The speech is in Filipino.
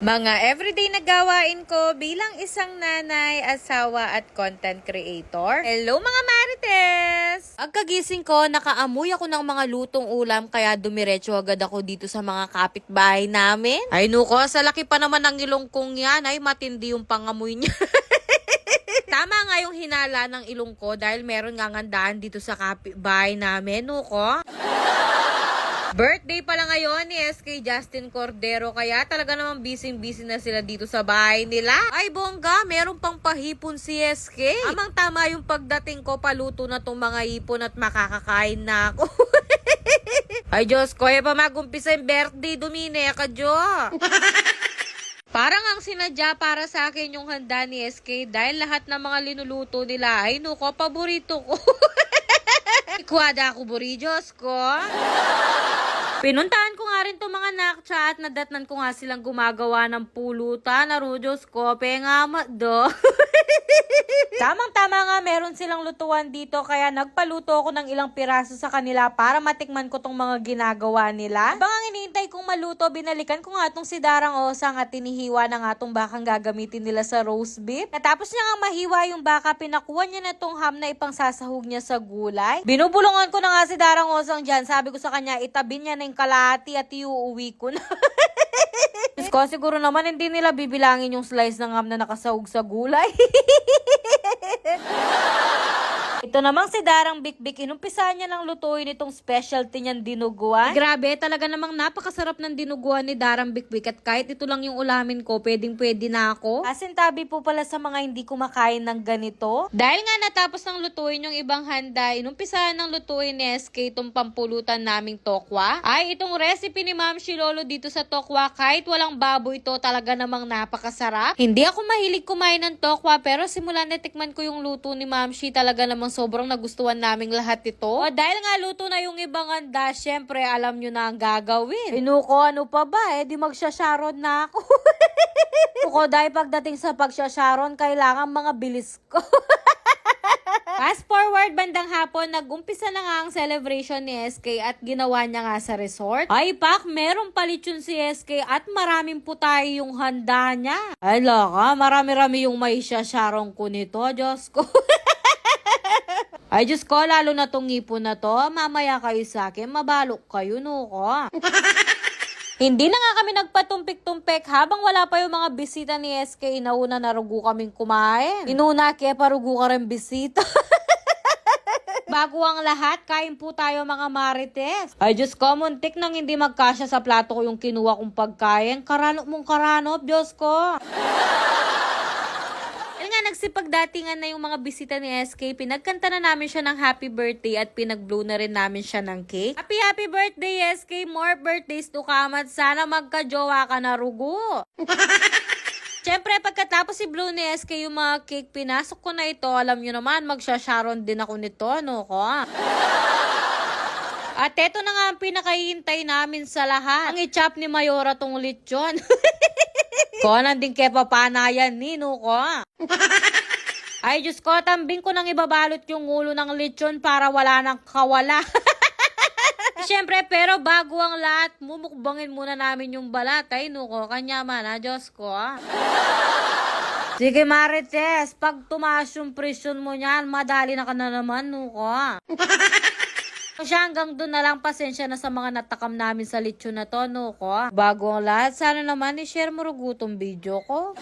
Mga everyday na gawain ko bilang isang nanay, asawa at content creator. Hello mga Marites! Pagkagising ko, nakaamoy ako ng mga lutong ulam kaya dumiretso agad ako dito sa mga kapitbahay namin. Ay nuko, sa laki pa naman ng ilong kong yan, ay matindi yung pangamoy niya. Tama nga yung hinala ng ilong ko dahil meron nga ngandaan dito sa kapitbahay namin, nuko. Birthday pala ngayon ni SK Justin Cordero kaya talaga namang busy-busy na sila dito sa bahay nila. Ay bongga, meron pang pahipon si SK. Amang tama yung pagdating ko, paluto na tong mga hipon at makakakain na ako. Ay Diyos ko, eh pa magumpisa yung birthday, dumine ka Jo. Parang ang sinadya para sa akin yung handa ni SK dahil lahat ng mga linuluto nila ay nuko, paborito ko. Ikwada ako buri, Diyos ko. Pinuntahan ko nga rin to mga nakcha at nadatnan ko nga silang gumagawa ng pulutan. Aro, Diyos ko, pengama do. Tamang-tama nga, meron silang lutuan dito kaya nagpaluto ako ng ilang piraso sa kanila para matikman ko tong mga ginagawa nila. Habang ang hinihintay kong maluto, binalikan ko nga tong si Darang Osang at tinihiwa na nga tong bakang gagamitin nila sa roast beef. Natapos niya nga mahiwa yung baka, pinakuha niya na tong ham na ipang sasahog niya sa gulay. Binubulungan ko na nga si Darang Osang dyan. Sabi ko sa kanya, itabi niya na yung kalahati at iuuwi ko na. Diyos ko, siguro naman hindi nila bibilangin yung slice ng ham na nakasahog sa gulay. Ito namang si Darang Bikbik, inumpisahan niya ng lutuin itong specialty niyang dinuguan. Grabe, talaga namang napakasarap ng dinuguan ni Darang Bikbik at kahit ito lang yung ulamin ko, pwedeng pwede na ako. Asintabi po pala sa mga hindi kumakain ng ganito. Dahil nga natapos ng lutuin yung ibang handa, inumpisahan ng lutuin ni SK itong pampulutan naming tokwa. Ay, itong recipe ni Ma'am Shilolo dito sa tokwa, kahit walang baboy ito, talaga namang napakasarap. Hindi ako mahilig kumain ng tokwa, pero simula natikman ko yung luto ni Ma'am Shi, talaga namang sobrang nagustuhan naming lahat ito. O, dahil nga luto na yung ibang handa, syempre alam nyo na ang gagawin. Inuko, ano pa ba? Eh, di magsasharon na ako. Ako dahil pagdating sa pagsasharon, kailangan mga bilis ko. Fast forward bandang hapon, nag-umpisa na nga ang celebration ni SK at ginawa niya nga sa resort. Ay pak, merong palitsyon si SK at maraming putay yung handa niya. Ay laka, marami-rami yung may sasarong ko nito, Diyos ko. Ay, Diyos ko, lalo na tong ngipon na to. Mamaya kayo sa akin, mabalok kayo, no ko. Hindi na nga kami nagpatumpik-tumpik habang wala pa yung mga bisita ni SK. Inauna na rugo kaming kumain. Inuna kaya parugo ka rin bisita. Bago ang lahat, kain po tayo mga marites. Ay Diyos ko, muntik nang hindi magkasya sa plato ko yung kinuha kong pagkain. Karanok mong karanop, Diyos ko. Nagsipagdatingan na yung mga bisita ni SK. Pinagkanta na namin siya ng happy birthday at pinag-blow na rin namin siya ng cake. Happy, happy birthday, SK! More birthdays to come at sana magka-jowa ka na rugo. Siyempre, pagkatapos si Blue ni SK yung mga cake, pinasok ko na ito. Alam nyo naman, magsasharon din ako nito, ano ko? At eto na nga ang pinakahihintay namin sa lahat. Ang i-chop ni Mayora tong lechon. ko, nanding kaya papanayan ni, no ko? Ay, Diyos ko, tambing ko nang ibabalot yung ulo ng lechon para wala nang kawala. Siyempre, pero bago ang lahat, mumukbangin muna namin yung balat. Ay, nuko, kanya man, ha, Diyos ko, ha. Sige, Marites, pag tumaas yung presyon mo niyan, madali na ka na naman, nuko. Siya hanggang doon na lang pasensya na sa mga natakam namin sa lechon na to, nuko. Bago ang lahat, sana naman i-share mo rugutong video ko.